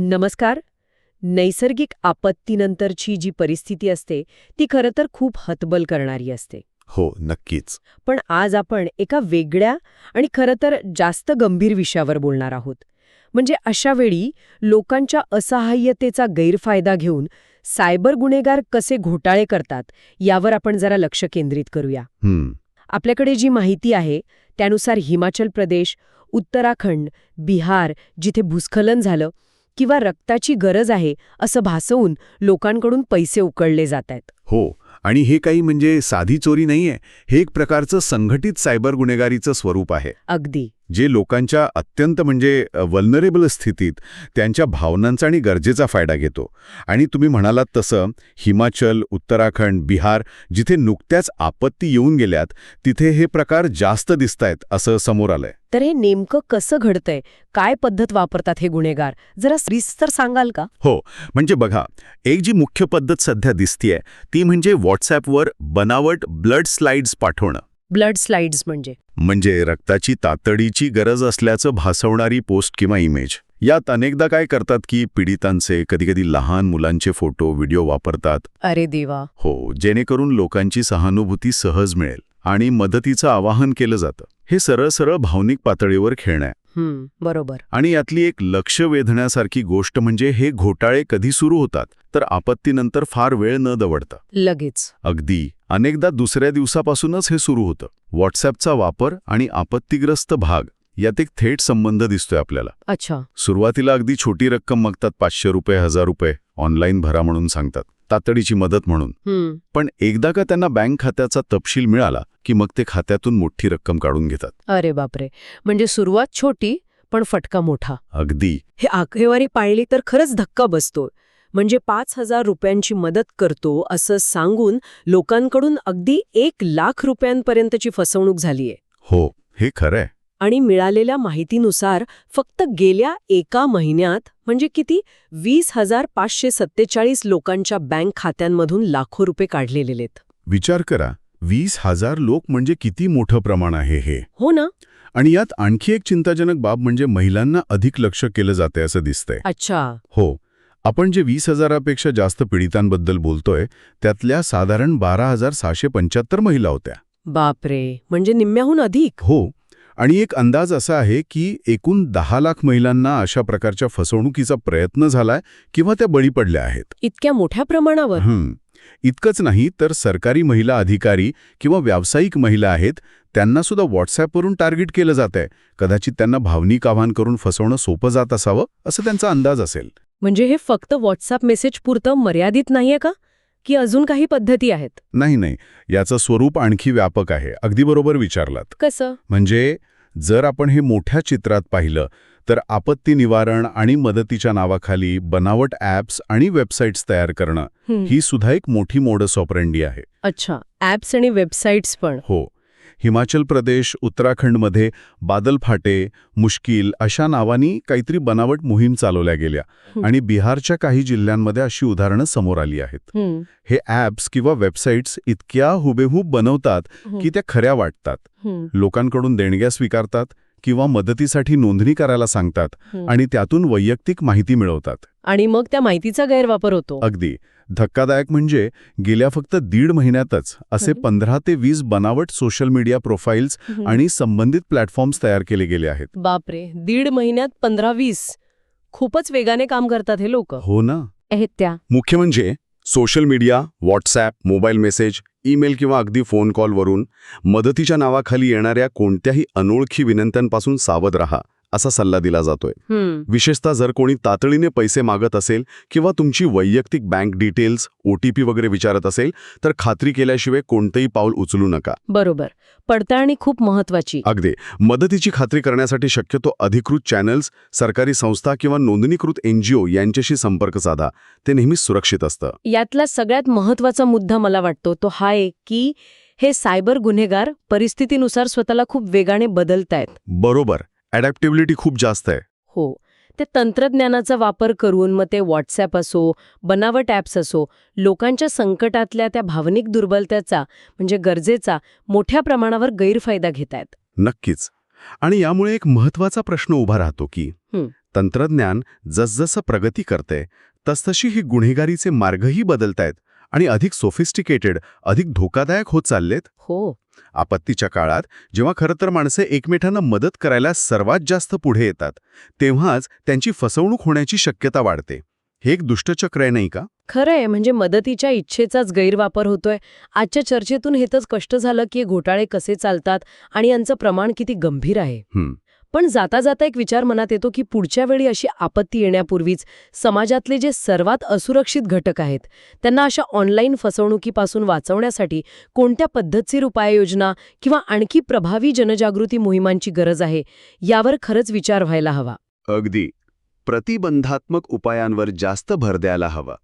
नमस्कार. नैसर्गिक आपत्तीनंतरची जी परिस्थिती असते ती खरं तर खूप हतबल करणारी असते. हो नक्कीच. पण आज आपण एका वेगळ्या आणि खरं तर जास्त गंभीर विषयावर बोलणार आहोत. म्हणजे अशा वेळी लोकांच्या असहाय्यतेचा गैरफायदा घेऊन सायबर गुन्हेगार कसे घोटाळे करतात यावर आपण जरा लक्ष केंद्रित करूया. आपल्याकडे जी माहिती आहे त्यानुसार हिमाचल प्रदेश उत्तराखंड बिहार जिथे भूस्खलन झालं किंवा रक्ताची गरज आहे असं भासवून लोकांकडून पैसे उकळले जात आहेत. हो आणि हे काही म्हणजे साधी चोरी नाहीये. हे एक प्रकारचं संघटित सायबर गुन्हेगारीचं स्वरूप आहे. अगदी. जे लोकांच्या अत्यंत म्हणजे वल्नरेबल स्थितीत त्यांच्या भावनांचा आणि गरजेचा फायदा घेतो. आणि तुम्ही म्हणालात तसं हिमाचल उत्तराखंड बिहार जिथे नुकत्याच आपत्ती येऊन गेल्यात तिथे हे प्रकार जास्त दिसतायत असं समोर आलंय. तर हे नेमकं कसं घडतंय? काय पद्धत वापरतात हे गुन्हेगार? जरा सविस्तर सांगाल का? हो. म्हणजे बघा एक जी मुख्य पद्धत सध्या दिसतीये ती म्हणजे व्हॉट्सॲपवर बनावट ब्लड स्लाइड्स पाठवणं. ब्लड स्लाइड्स म्हणजे. म्हणजे रक्ताची तातडीची गरज असल्याचं भासवणारी पोस्ट किंवा इमेज. यात अनेकदा काय करतात की पीडितांचे कधीकधी लहान मुलांचे फोटो व्हिडिओ वापरतात. अरे देवा. हो जेणेकरून लोकांची सहानुभूती सहज मिळेल आणि मदतीचं आवाहन केलं जातं. हे सरळ सरळ भावनिक पातळीवर खेळणं बरोबर. आणि यातली एक लक्ष वेधण्यासारखी गोष्ट म्हणजे हे घोटाळे कधी सुरू होतात तर आपत्तीनंतर फार वेळ न दवडता. लगेच. अगदी. अनेकदा दुसऱ्या दिवसापासूनच हे सुरू होतं. व्हॉट्सॲपचा वापर आणि आपत्तीग्रस्त भाग यात एक थेट संबंध दिसतोय आपल्याला. अच्छा. सुरुवातीला अगदी छोटी रक्कम मागतात पाचशे रुपये हजार रुपये ऑनलाईन भरा म्हणून सांगतात तातडीची मदत म्हणून. पण एकदा का त्यांना बँक खात्याचा तपशील मिळाला की मग ते खात्यातून मोठी रक्कम काढून घेतात. अरे बापरे. म्हणजे सुरुवात छोटी पण फटका मोठा. अगदी. हे आकडेवारी पाळली तर खरंच धक्का बसतो म्हणजे पाच हजार रुपयांची मदत करतो असं सांगून लोकांकडून अगदी एक लाख रुपयांपर्यंतची फसवणूक झालीय. हो हे खरंय. आणि मिळालेल्या माहितीनुसार फक्त गेल्या एका महिन्यात म्हणजे किती? वीस हजार पाचशे सत्तेचाळीस लोकांच्या बँक खात्यांमधून लाखो रुपये काढलेले विचार करा वीस हजार लोक म्हणजे किती मोठं प्रमाण आहे हे? हो ना. आणि यात आणखी एक चिंताजनक बाब म्हणजे महिलांना अधिक लक्ष केलं जाते असं दिसतंय. अच्छा. हो आपण जे वीस हजारापेक्षा जास्त पीडितांबद्दल बोलतोय त्यातल्या साधारण बारा हजार सहाशे पंच्याहत्तर महिला होत्या. बापरे! म्हणजे निम्म्याहून अधिक? हो. आणि एक अंदाज असा आहे की एकूण दहा लाख महिलांना अशा प्रकारच्या फसवणुकीचा प्रयत्न झालाय किंवा त्या बळी पडल्या आहेत. इतक्या मोठ्या प्रमाणावर? हं. इतकंच नाही तर सरकारी महिला अधिकारी किंवा व्यावसायिक महिला आहेत त्यांना सुद्धा व्हॉट्सॲपवरून टार्गेट केलं जात आहे कदाचित त्यांना भावनिक आवाहन करून फसवणं सोपं जात असावं असं त्यांचा अंदाज असेल. म्हणजे हे फक्त व्हॉट्सअप मेसेज पुरतं मर्यादित नाहीये का? की अजून काही पद्धती आहेत? नाही नाही. याचं स्वरूप आणखी व्यापक आहे. अगदी बरोबर विचारलात. कसं? म्हणजे जर आपण हे मोठ्या चित्रात पाहिलं तर आपत्ती निवारण आणि मदतीच्या नावाखाली बनावट ॲप्स आणि वेबसाईट्स तयार करणं हं. सुद्धा एक मोठी मोडस ऑपरेंडी आहे. अच्छा. ॲप्स आणि वेबसाईट्स पण. हो. हिमाचल प्रदेश उत्तराखंडमध्ये बादल फाटे मुश्किल अशा नावानी काहीतरी बनावट मोहीम चालवल्या गेल्या. आणि बिहारच्या काही जिल्ह्यांमध्ये अशी उदाहरणं समोर आली आहेत. हं, ॲप्स किंवा वेबसाईट्स इतक्या हुबेहूब बनवतात की त्या खऱ्या वाटतात. लोकांकडून देणग्या स्वीकारतात किंवा मदतीसाठी नोंदणी करायला सांगतात. आणि त्यातून वैयक्तिक माहिती मिळवतात. आणि मग त्या माहितीचा गैरवापर होतो. अगदी. धक्कादायक म्हणजे गेल्या फक्त दीड महिन्यातच असे. पंधरा ते वीस बनावट सोशल मीडिया प्रोफाईल्स. आणि संबंधित प्लॅटफॉर्म्स तयार केले गेले आहेत. बापरे! दीड महिन्यात पंधरा वीस. खूपच वेगाने काम करतात हे लोक. हो ना. त्या. मुख्य म्हणजे social media WhatsApp mobile message email किंवा अगदी फोन कॉलवरून मदतीच्या नावाखाली येणाऱ्या कोणत्याही अनोळखी विनंत्यांपासून सावध रहा. असा सल्ला दिला जातोय. विशेषतः जर कोणी तातडीने पैसे मागत असेल किंवा तुमची वैयक्तिक bank details O T P वगैरे विचारत असेल तर खात्री केल्याशिवाय कोणतंही पाऊल उचलू नका. बरोबर. पडताळणी खूप महत्वाची अगदी. मदतीची खात्री करण्यासाठी शक्यतो अधिकृत चॅनल्स सरकारी संस्था किंवा नोंदणीकृत एनजीओ यांच्याशी संपर्क साधा. ते नेहमीच सुरक्षित असतं. यातला सगळ्यात महत्त्वाचा मुद्दा मला वाटतो तो हा आहे की हे सायबर गुन्हेगार परिस्थितीनुसार स्वतःला खूप वेगाने बदलतायत. बरोबर. अडॅप्टिबिलिटी खूप जास्त आहे. हो. ते तंत्रज्ञानाचा वापर करून मग ते व्हॉट्सॲप असो बनावट ॲप्स असो लोकांच्या संकटातल्या त्या भावनिक दुर्बलतेचा म्हणजे गरजेचा मोठ्या प्रमाणावर गैरफायदा घेत आहेत. नक्कीच. आणि यामुळे एक महत्त्वाचा प्रश्न उभा राहतो की. तंत्रज्ञान जसजसं प्रगती करते तसतशी ही गुन्हेगारीचे मार्गही बदलतायत आणि अधिक सोफिस्टिकेटेड अधिक धोकादायक होत चाललेत? हो. आपत्तीच्या काळात जेव्हा खरं तर माणसे एकमेकांना मदत करायला सर्वात जास्त पुढे येतात तेव्हाच त्यांची फसवणूक होण्याची शक्यता वाढते. हे एक दुष्टचक्र आहे नाही का? खरं आहे म्हणजे मदतीच्या इच्छेचाच गैरवापर होतोय. आजच्या चर्चेतून हेच स्पष्ट झालं की घोटाळे कसे चालतात आणि यांचं प्रमाण किती गंभीर आहे. पण जाता जाता एक विचार मनात येतो की पुढच्या वेळी अशी आपत्ती येण्यापूर्वीच समाजातले जे सर्वात असुरक्षित घटक आहेत त्यांना अशा ऑनलाईन फसवणुकीपासून वाचवण्यासाठी कोणत्या पद्धतशीर उपाययोजना किंवा आणखी प्रभावी जनजागृती मोहिमांची गरज आहे यावर खरंच विचार व्हायला हवा. अगदी. प्रतिबंधात्मक उपायांवर जास्त भर द्यायला हवा.